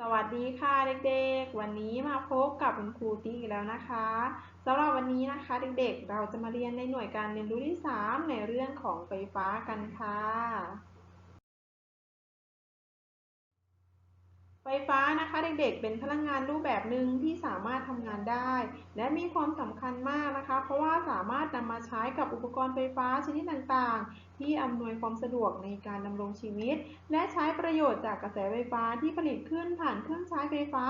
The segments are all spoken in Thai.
สวัสดีค่ะเด็กๆ วันนี้มาพบกับคุณครูติ๊กอีกแล้วนะคะสำหรับวันนี้นะคะเด็กๆ เราจะมาเรียนในหน่วยการเรียนรู้ที่ 3 ในเรื่องของไฟฟ้ากันค่ะ ไฟฟ้านะคะเด็กๆ เป็นพลังงานรูปแบบหนึ่งที่สามารถทำงานได้ และมีความสำคัญมากนะคะ เพราะว่าสามารถนำมาใช้กับอุปกรณ์ไฟฟ้าชนิดต่างๆ ที่อำนวยความสะดวกในการดำรงชีวิต และใช้ประโยชน์จากกระแสไฟฟ้าที่ผลิตขึ้นผ่านเครื่องใช้ไฟฟ้า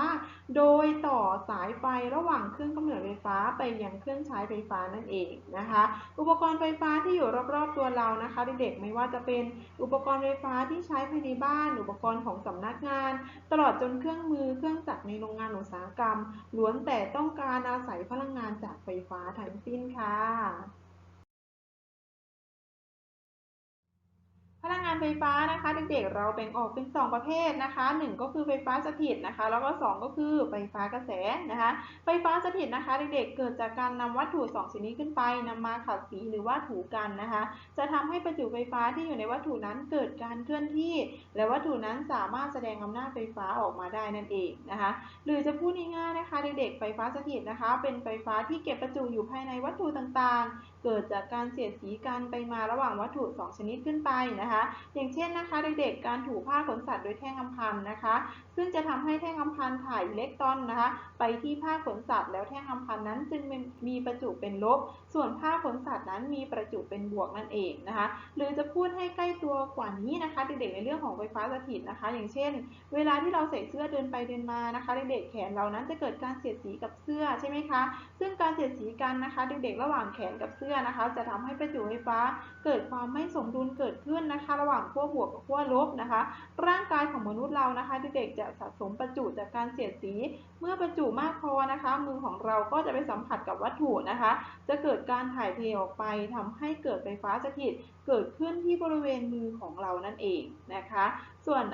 โดยต่อสายไฟระหว่างเครื่องกำเนิดไฟฟ้าไปยังเครื่องใช้ไฟฟ้านั่นเองนะคะ อุปกรณ์ไฟฟ้าที่อยู่รอบๆตัวเรานะคะเด็กๆไม่ว่าจะเป็นอุปกรณ์ไฟฟ้าที่ใช้ภายในบ้าน อุปกรณ์ของสำนักงาน ตลอดจนเครื่องมือเครื่องจักรในโรงงานอุตสาหกรรมล้วนแต่ต้องการอาศัยพลังงานจากไฟฟ้าทั้งสิ้นค่ะ พลังงานไฟฟ้านะคะเด็กๆเราแบ่งออกเป็น 2 ประเภทนะคะ 1 ก็คือไฟฟ้าสถิตนะคะ แล้วก็ 2 ก็คือไฟฟ้ากระแสนะคะ ไฟฟ้าสถิตนะคะเด็กๆเกิดจากการนำวัตถุ2ชนิดขึ้นไปนำมาขัดสีหรือว่าถูกันนะคะ จะทำให้ประจุไฟฟ้าที่อยู่ในวัตถุนั้นเกิดการเคลื่อนที่ และวัตถุนั้นสามารถแสดงอำนาจไฟฟ้าออกมาได้นั่นเองนะคะ หรือจะพูดง่ายๆนะคะเด็กๆไฟฟ้าสถิตนะคะ เป็นไฟฟ้าที่เก็บประจุอยู่ภายในวัตถุต่างๆ เกิดจากการเสียดสีกันไปมาระหว่างวัตถุ 2 ชนิดขึ้นไปนะคะ อย่างเช่นนะคะเด็กๆการถูผ้าขนสัตว์โดยแท่งอำพันนะคะ ซึ่งจะทำให้แท่งอำพันถ่ายอิเล็กตรอนนะคะ ไปที่ผ้าขนสัตว์ แล้วแท่งอำพันนั้นจึงมีประจุเป็นลบ ส่วนผ้าขนสัตว์นั้นมีประจุเป็นบวกนั่นเองนะคะ หรือจะพูดให้ใกล้ตัวกว่านี้นะคะ เด็กๆในเรื่องของไฟฟ้าสถิตนะคะ อย่างเช่น เวลาที่เราใส่เสื้อเดินไปเดินมานะคะเด็กๆแขนเรานั้นจะเกิดการเสียดสีกับเสื้อใช่ไหมคะ ซึ่งการเสียดสีกันนะคะเด็กๆระหว่างแขนกับเสื้อนะคะ จะทำให้ประจุไฟฟ้าเกิดความไม่สมดุลเกิดขึ้นนะคะ ระหว่างขั้วบวกกับขั้วลบนะคะ ร่างกายของมนุษย์เรานะคะเด็กๆจะสะสมประจุจากการเสียดสีเมื่อประจุมากพอนะคะ มือของเราก็จะไปสัมผัสกับวัตถุนะคะ จะเกิดการถ่ายเทออกไปทำให้เกิดไฟฟ้าสถิตเกิดขึ้นที่บริเวณมือของเรานั่นเองนะคะ ส่วน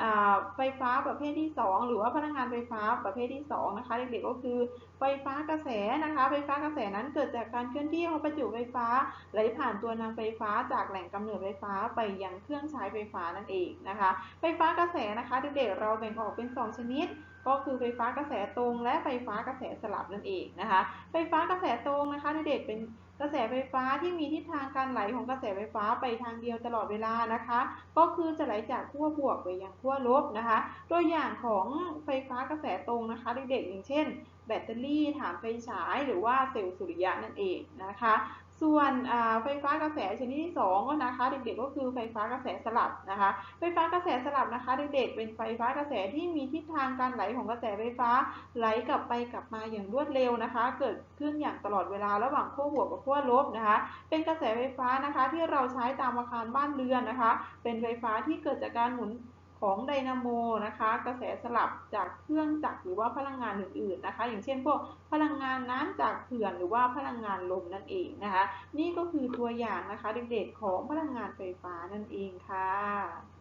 ไฟฟ้าประเภทที่ 2 หรือว่าพลังงานไฟฟ้าประเภทที่2นะคะเด็กๆก็คือไฟฟ้ากระแสนะคะ ไฟฟ้ากระแสนั้นเกิดจากการเคลื่อนที่ของประจุไฟฟ้าไหลผ่านตัวนำไฟฟ้าจากแหล่งกำเนิดไฟฟ้าไปยังเครื่องใช้ไฟฟ้านั่นเองนะคะ ไฟฟ้ากระแสนะคะเด็กๆเราแบ่งออกเป็น 2 ชนิด ก็คือไฟฟ้ากระแสตรงและไฟฟ้ากระแสสลับนั่นเองนะคะ ไฟฟ้ากระแสตรงนะคะเด็กเป็นกระแสไฟฟ้าที่มีทิศทางการไหลของกระแสไฟฟ้าไปทางเดียวตลอดเวลานะคะ ก็คือจะไหลจากขั้วบวกไปยังขั้วลบนะคะ ตัวอย่างของไฟฟ้ากระแสตรงนะคะเด็กๆอย่างเช่น แบตเตอรี่ฐานไฟฉายหรือว่าเซลล์สุริยะนั่นเองนะคะ ส่วนไฟฟ้ากระแสชนิดที่2ก็นะคะเด็กๆก็คือไฟฟ้ากระแสสลับนะคะ ไฟฟ้ากระแสสลับนะคะ เด็กๆเป็นไฟฟ้ากระแสที่มีทิศทางการไหลของกระแสไฟฟ้าไหลกลับไปกลับมาอย่างรวดเร็วนะคะ เกิดขึ้นอย่างตลอดเวลาระหว่างขั้วบวกกับขั้วลบนะคะ เป็นกระแสไฟฟ้านะคะที่เราใช้ตามอาคารบ้านเรือนนะคะ เป็นไฟฟ้าที่เกิดจากการหมุน ของไดนาโมนะคะ กระแสสลับจากเครื่องจักรหรือว่าพลังงานอื่นๆนะคะ อย่างเช่นพวกพลังงานน้ำจากเขื่อนหรือว่าพลังงานลมนั่นเองนะคะ นี่ก็คือตัวอย่างนะคะเด็กๆของพลังงานไฟฟ้านั่นเองค่ะ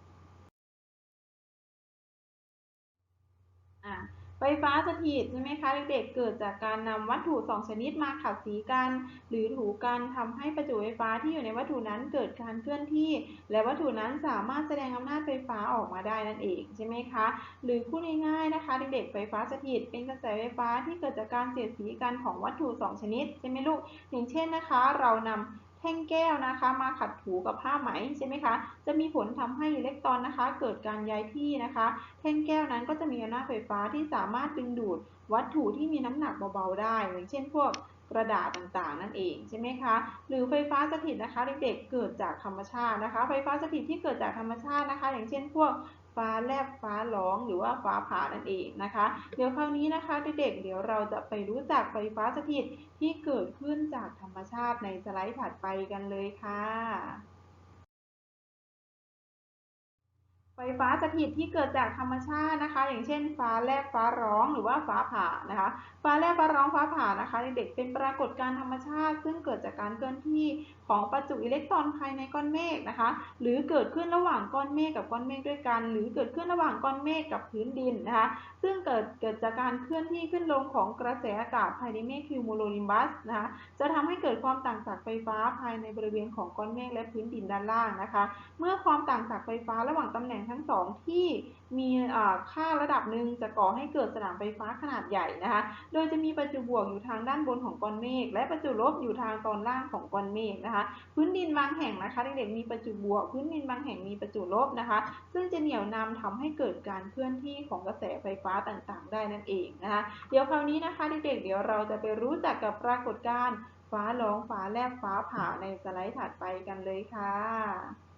อะ ไฟฟ้าสถิตใช่ไหมคะเด็กๆเกิดจากการนำวัตถุ 2 ชนิดมาขัดสีกัน หรือถูกันทำให้ประจุไฟฟ้าที่อยู่ในวัตถุนั้นเกิดการเคลื่อนที่ และวัตถุนั้นสามารถแสดงอำนาจไฟฟ้าออกมาได้นั่นเองใช่ไหมคะหรือพูดง่ายๆนะคะเด็กๆไฟฟ้าสถิตเป็นกระแสไฟฟ้าที่เกิดจากการเสียดสีกันของวัตถุ 2 ชนิดใช่ไหมลูกอย่างเช่นนะคะ เรานำ แท่งแก้วนะคะ มาขัดถูกับผ้าไหมใช่ไหมคะ จะมีผลทำให้อิเล็กตรอนนะคะ เกิดการย้ายที่นะคะ แท่งแก้วนั้นก็จะมีอำนาจไฟฟ้าที่สามารถดึงดูดวัตถุที่มีน้ำหนักเบาๆได้ อย่างเช่นพวกกระดาษต่างๆ นั่นเองใช่ไหมคะ หรือไฟฟ้าสถิตนะคะเด็กๆเกิดจากธรรมชาตินะคะ ไฟฟ้าสถิตที่เกิดจากธรรมชาตินะคะ อย่างเช่นพวก ฟ้าแลบฟ้าร้องหรือว่าฟ้าผ่านั่นเองนะคะ เดี๋ยวคราวนี้นะคะเด็กๆเดี๋ยวเราจะไปรู้จักไฟฟ้าสถิตที่เกิดขึ้นจากธรรมชาติในสไลด์ถัดไปกันเลยค่ะ ไฟฟ้าสถิตที่เกิดจากธรรมชาตินะคะ อย่างเช่น ฟ้าแลบฟ้าร้องหรือว่าฟ้าผ่านะคะ ฟ้าแลบฟ้าร้องฟ้าผ่านะคะเด็กๆเป็นปรากฏการณ์ธรรมชาติ ซึ่งเกิดจากการเคลื่อนที่ของประจุอิเล็กตรอนภายในก้อนเมฆนะคะ หรือเกิดขึ้นระหว่างก้อนเมฆกับก้อนเมฆด้วยกัน หรือเกิดขึ้นระหว่างก้อนเมฆกับพื้นดินนะคะ ซึ่งเกิดเกิดจากการเคลื่อนที่ขึ้นลงของกระแสอากาศภายในเมฆคิวโมโลนิมบัสนะคะจะทำให้เกิดความต่างจากไฟฟ้าภายในบริเวณของก้อนเมฆและพื้นดินด้านล่างนะคะ เมื่อความต่างจากไฟฟ้าระหว่างตำแหน่งทั้งสองที่มีค่าระดับหนึ่งจะก่อให้เกิดสนามไฟฟ้าขนาดใหญ่นะคะ โดยจะมีประจุบวกอยู่ทางด้านบนของก้อนเมฆและประจุลบอยู่ทางตอนล่างของก้อนเมฆนะคะ พื้นดินบางแห่งนะคะเด็กๆมีประจุบวก พื้นดินบางแห่งมีประจุลบนะคะ ซึ่งจะเหนี่ยวนำทำให้เกิดการเคลื่อนที่ของกระแสไฟฟ้าต่างๆ ได้นั่นเองนะคะ เดี๋ยวคราวนี้นะคะเด็กๆเดี๋ยวเราจะไปรู้จักกับปรากฏการณ์ฟ้าร้องฟ้าแลบฟ้าผ่าในสไลด์ถัดไปกันเลยค่ะ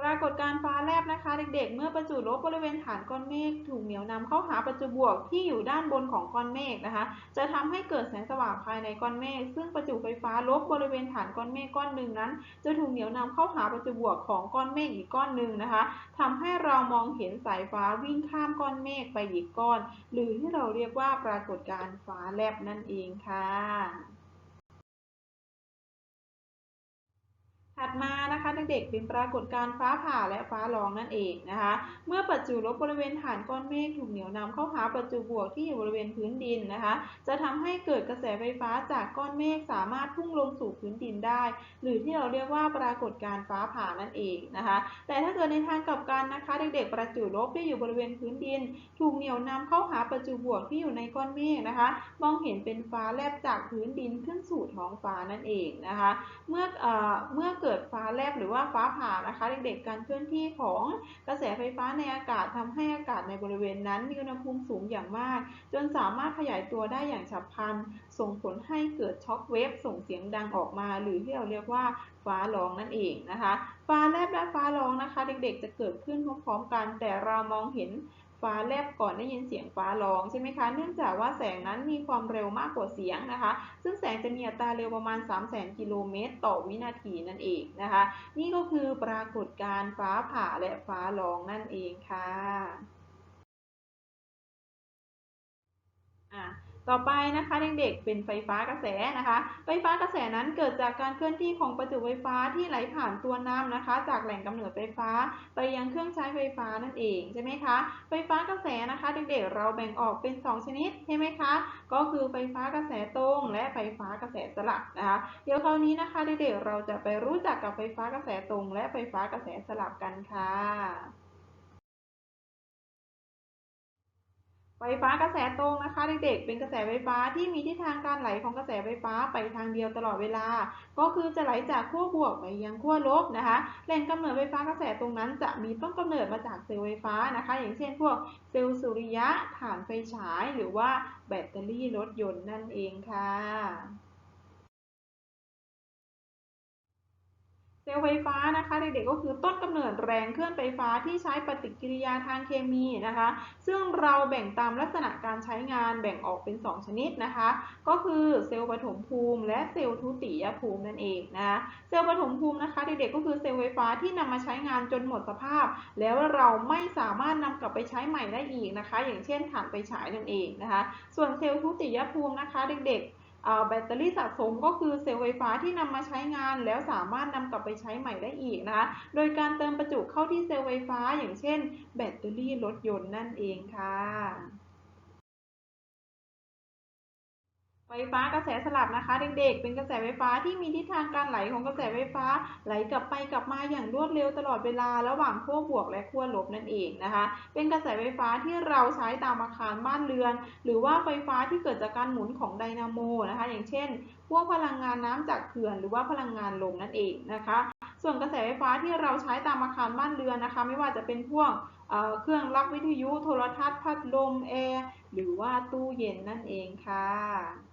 ปรากฏการฟ้าแลบนะคะ เด็กๆ เมื่อประจุลบบริเวณฐานก้อนเมฆถูกเหนี่ยวนำเข้าหาประจุบวกที่อยู่ด้านบนของก้อนเมฆนะคะ จะทำให้เกิดแสงสว่างภายในก้อนเมฆซึ่งประจุไฟฟ้าลบบริเวณฐานก้อนเมฆก้อนหนึ่งนั้น จะถูกเหนี่ยวนำเข้าหาประจุบวกของก้อนเมฆอีกก้อนหนึ่งนะคะทำให้เรามองเห็นสายฟ้าวิ่งข้ามก้อนเมฆไปอีกก้อน หรือที่เราเรียกว่าปรากฏการฟ้าแลบนั่นเองค่ะ ถัดมานะคะเด็กๆเป็นปรากฏการณ์ฟ้าผ่าและฟ้าร้องนั่นเองนะคะ เมื่อประจุลบบริเวณฐานก้อนเมฆถูกเหนี่ยวนำเข้าหาประจุบวกที่อยู่บริเวณพื้นดินนะคะ จะทำให้เกิดกระแสไฟฟ้าจากก้อนเมฆสามารถพุ่งลงสู่พื้นดินได้ หรือที่เราเรียกว่าปรากฏการณ์ฟ้าผ่านั่นเองนะคะ แต่ถ้าเกิดในทางกลับกันนะคะ เด็กๆ ประจุลบที่อยู่บริเวณพื้นดิน ถูกเหนี่ยวนำเข้าหาประจุบวกที่อยู่ในก้อนเมฆนะคะ มองเห็นเป็นฟ้าแลบจากพื้นดินขึ้นสู่ท้องฟ้านั่นเองนะคะ เมื่อเอ่อเมื่อเกิดิดฟ้าแลบหรือว่าฟ้าผ่านะคะเด็กๆการเคลื่อนที่ของกระแสไฟฟ้าในอากาศทำให้อากาศในบริเวณนั้น มีอุณหภูมิสูงอย่างมาก จนสามารถขยายตัวได้อย่างฉับพลัน ส่งผลให้เกิดช็อคเวฟส่งเสียงดังออกมา หรือที่เราเรียกว่าฟ้าร้องนั่นเองนะคะ ฟ้าแลบและฟ้าร้องนะคะ เด็กๆ จะเกิดขึ้นพร้อมๆกัน แต่เรามองเห็น ฟ้าแลบก่อนได้ยินเสียงฟ้าร้องใช่ไหมคะ เนื่องจากว่าแสงนั้นมีความเร็วมากกว่าเสียงนะคะ ซึ่งแสงจะมีอัตราเร็วประมาณ 3 0 0 0 0 0กิโลเมตรต่อวินาทีนั่นเองนะคะ นี่ก็คือปรากฏการณ์ฟ้าผ่าและฟ้าร้องนั่นเองค่ะอะ ต่อไปนะคะเด็กๆ เป็นไฟฟ้ากระแสนะคะ ไฟฟ้ากระแสนั้นเกิดจากการเคลื่อนที่ของประจุไฟฟ้าที่ไหลผ่านตัวน้ำนะคะ จากแหล่งกำเนิดไฟฟ้า ไปยังเครื่องใช้ไฟฟ้านั่นเองใช่ไหมคะ ไฟฟ้ากระแสนะคะเด็กๆ เราแบ่งออกเป็น 2 ชนิดใช่ไหมคะ ก็คือไฟฟ้ากระแสตรง และไฟฟ้ากระแสสลับนะคะ เดี๋ยวคราวนี้นะคะเด็กๆ เราจะไปรู้จักกับไฟฟ้ากระแสตรง และไฟฟ้ากระแสสลับกันค่ะ ไฟฟ้ากระแสตรงนะคะเด็กๆ เป็นกระแสไฟฟ้าที่มีทิศทางการไหลของกระแสไฟฟ้าไปทางเดียวตลอดเวลา ก็คือจะไหลจากขั้วบวกไปยังขั้วลบนะคะ แหล่งกำเนิดไฟฟ้ากระแสตรงนั้นจะมีต้นกำเนิดมาจากเซลล์ไฟฟ้านะคะ อย่างเช่นพวกเซลล์สุริยะถ่านไฟฉาย หรือว่าแบตเตอรี่รถยนต์นั่นเองค่ะ เซลล์ไฟฟ้านะคะเด็กๆก็คือต้นกำเนิดแรงเคลื่อนไฟฟ้าที่ใช้ปฏิกิริยาทางเคมีนะคะ ซึ่งเราแบ่งตามลักษณะการใช้งานแบ่งออกเป็น 2 ชนิดนะคะ ก็คือเซลล์ปฐมภูมิ และเซลล์ทุติยภูมินั่นเองนะเซลล์ปฐมภูมินะคะเด็กๆก็คือเซลล์ไฟฟ้าที่นำมาใช้งานจนหมดสภาพ แล้วเราไม่สามารถนำกลับไปใช้ใหม่ได้อีกนะคะ อย่างเช่นถ่านไฟฉายนั่นเองนะคะ ส่วนเซลล์ทุติยภูมินะคะเด็กๆ แบตเตอรี่สะสมก็คือเซลล์ไฟฟ้าที่นำมาใช้งาน แล้วสามารถนำกลับไปใช้ใหม่ได้อีกนะคะ โดยการเติมประจุเข้าที่เซลล์ไฟฟ้า อย่างเช่น แบตเตอรี่รถยนต์นั่นเองค่ะ ไฟฟ้ากระแสสลับนะคะ เด็กๆ เป็นกระแสไฟฟ้าที่มีทิศทางการไหลของกระแสไฟฟ้า ไหลกลับไปกลับมาอย่างรวดเร็วตลอดเวลาระหว่างขั้วบวกและขั้วลบนั่นเองนะคะ เป็นกระแสไฟฟ้าที่เราใช้ตามอาคารบ้านเรือน หรือว่าไฟฟ้าที่เกิดจากการหมุนของไดนาโมนะคะ อย่างเช่น พวกพลังงานน้ำจากเขื่อนหรือว่าพลังงานลมนั่นเองนะคะ ส่วนกระแสไฟฟ้าที่เราใช้ตามอาคารบ้านเรือนนะคะ ไม่ว่าจะเป็นพวกเเครื่องรับวิทยุโทรทัศน์พัดลมแอร์หรือว่าตู้เย็นนั่นเองค่ะ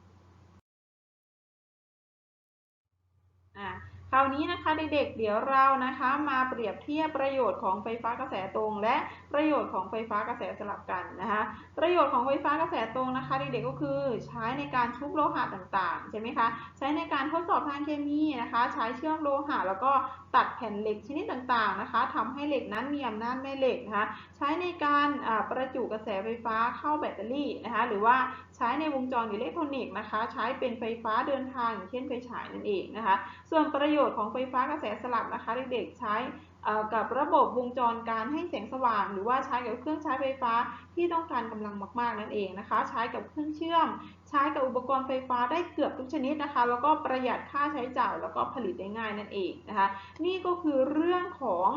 อะคราวนี้นะคะเด็กๆ เดี๋ยวเรานะคะมาเปรียบเทียบประโยชน์ของไฟฟ้ากระแสตรง และประโยชน์ของไฟฟ้ากระแสสลับกันนะคะ ประโยชน์ของไฟฟ้ากระแสตรงนะคะเด็กๆก็คือใช้ในการชุบโลหะต่างๆใช่ไหมคะ ใช้ในการทดสอบทางเคมีนะคะ ใช้เชื่อมโลหะแล้วก็ตัดแผ่นเหล็กชนิดต่างๆนะคะทำให้เหล็กนั้นมีอำนาจแม่เหล็กนะคะใช้ในการประจุกระแสไฟฟ้าเข้าแบตเตอรี่นะคะหรือว่าใช้ในวงจรอิเล็กทรอนิกส์นะคะ ใช้เป็นไฟฟ้าเดินทางอย่างเช่นไฟฉายนั่นเองนะคะ ส่วนประโยชน์ของไฟฟ้ากระแสสลับนะคะเด็กๆใช้ กับระบบวงจรการให้แสงสว่าง หรือว่าใช้กับเครื่องใช้ไฟฟ้าที่ต้องการกำลังมาก ๆ นั่นเองนะคะ ใช้กับเครื่องเชื่อม ใช้กับอุปกรณ์ไฟฟ้าได้เกือบทุกชนิดนะคะ แล้วก็ประหยัดค่าใช้จ่ายแล้วก็ผลิตได้ง่ายนั่นเองนะคะ นี่ก็คือเรื่องของ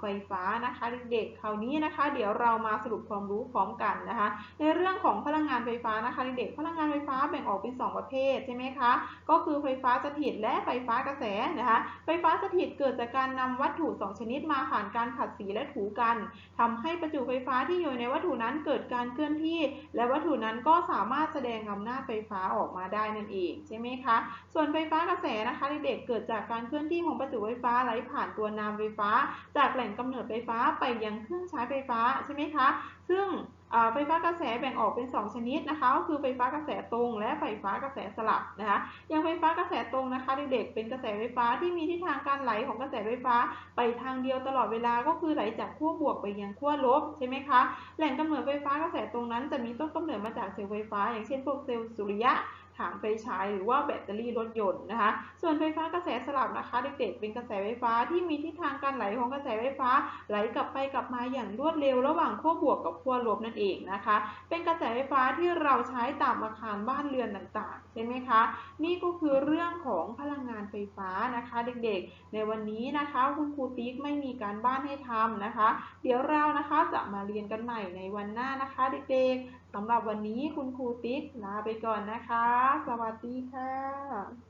ไฟฟ้านะคะเด็กๆคราวนี้นะคะ เดี๋ยวเรามาสรุปความรู้พร้อมกันนะคะ ในเรื่องของพลังงานไฟฟ้านะคะเด็กๆพลังงานไฟฟ้าแบ่งออกเป็น 2 ประเภทใช่ไหมคะก็คือไฟฟ้าสถิตและไฟฟ้ากระแสนะคะ ไฟฟ้าสถิตเกิดจากการนำวัตถุ 2 ชนิดมาผ่านการขัดสีและถูกันทำให้ประจุไฟฟ้าที่อยู่ในวัตถุนั้นเกิดการเคลื่อนที่ และวัตถุนั้นก็สามารถแสดงอำนาจไฟฟ้าออกมาได้นั่นเองใช่ไหมคะส่วนไฟฟ้ากระแสนะคะเด็กๆเกิดจากการเคลื่อนที่ของประจุไฟฟ้าไหลผ่านตัวนามไฟฟ้าจากแหล่งกำเนิดไฟฟ้าไปยังเครื่องใช้ไฟฟ้าใช่ไหมคะ ซึ่งไฟฟ้ากระแสแบ่งออกเป็น 2 ชนิดนะคะ ก็คือไฟฟ้ากระแสตรง และไฟฟ้ากระแสสลับนะคะ อย่างไฟฟ้ากระแสตรงนะคะเด็กๆเป็นกระแสไฟฟ้าที่มีทิศทางการไหลของกระแสไฟฟ้า ไปทางเดียวตลอดเวลาก็คือไหลจากขั้วบวกไปยังขั้วลบใช่ไหมคะ แหล่งกำเนิดไฟฟ้ากระแสตรงนั้นจะมีต้นกำเนิดมาจากเซลล์ไฟฟ้า อย่างเช่นพวกเซลล์สุริยะ ฐานไฟฉายหรือว่าแบตเตอรี่รถยนต์นะคะ ส่วนไฟฟ้ากระแสสลับนะคะ เด็กๆ เป็นกระแสไฟฟ้าที่มีทิศทางการไหลของกระแสไฟฟ้า ไหลกลับไปกลับมาอย่างรวดเร็วระหว่างขั้วบวกกับขั้วลบนั่นเองนะคะ เป็นกระแสไฟฟ้าที่เราใช้ตามอาคารบ้านเรือนต่างๆใช่ไหมคะ นี่ก็คือเรื่องของพลังงานไฟฟ้านะคะ เด็กๆ ในวันนี้นะคะคุณครูติ๊กไม่มีการบ้านให้ทำนะคะ เดี๋ยวเรานะคะจะมาเรียนกันใหม่ในวันหน้านะคะ เด็กๆ สำหรับวันนี้คุณครูติ๊กลาไปก่อนนะคะ สวัสดีค่ะ